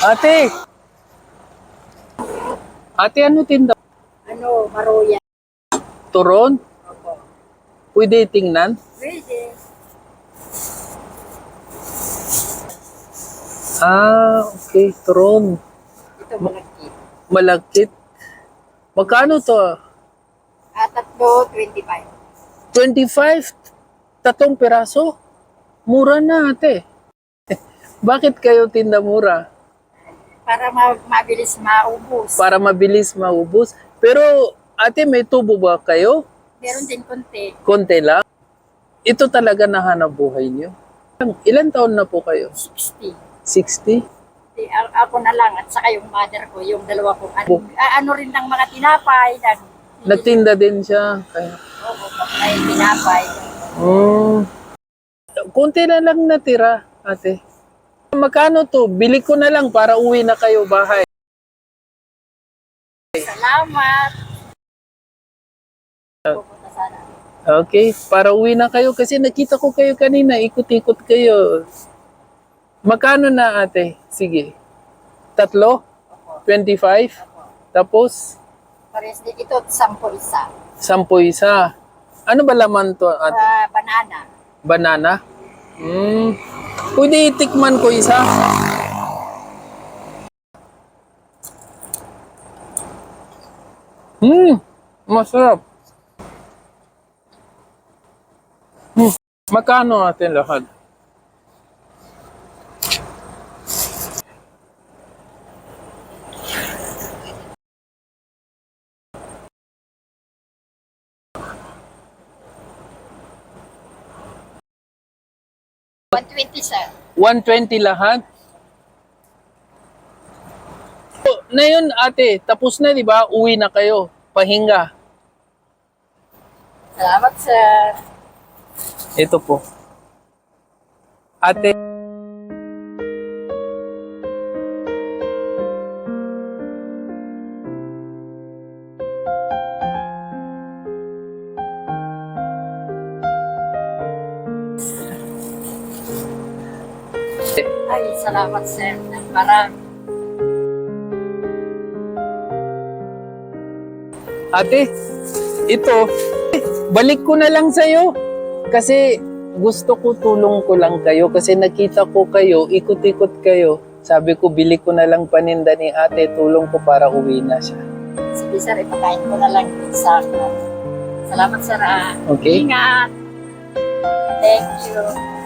Ate! Ate, ano tinda? Ano, maroya. Turon? Opo. Pwede tingnan? Pwede. Ah, okay. Turon. Ito malaki. Malakit. Magkano to? Ah, tatlo, 25. 25? Tatong piraso? Mura na, ate. Bakit kayo tinda mura? Para ma- mabilis maubos. Para mabilis maubos. Pero, ate, may tubo ba kayo? Meron din konti. Konti lang? Ito talaga nahanap buhay niyo? Ilan taon na po kayo? 60. 60? Di, a- ako na lang at saka yung mother ko, yung dalawa kong ano, ah, ano rin ng mga tinapay. Nag, Nagtinda din siya. Kaya, Oo, may tinapay. mm, konti na lang natira, ate. Magkano to? Bili ko na lang para uwi na kayo bahay. Salamat. Okay, para uwi na kayo kasi nakita ko kayo kanina, ikot-ikot kayo. Magkano na ate? Sige. Tatlo? 25? Tapos, Pares din ito, sampo isa. sampo isa. Ano ba laman to ate? Ah, banana. Banana? Hmm. Pwede itikman ko isa? Hmm. Masarap. Hmm. Magkano atin lahat? 120 sir. 120 lahat? So, na yun, ate, tapos na, di ba? Uwi na kayo. Pahinga. Salamat sir. Ito po. Ate. Ay, salamat sir. Parang Ate, ito, balik ko na lang sa'yo. Kasi gusto ko tulong ko lang kayo kasi nakita ko kayo, ikot-ikot kayo. Sabi ko, bili ko na lang paninda ni ate, tulong ko para uwi na siya. Sige sir, ipakain ko na lang sa akin. Salamat sir ah. Okay? Ingat. Thank you.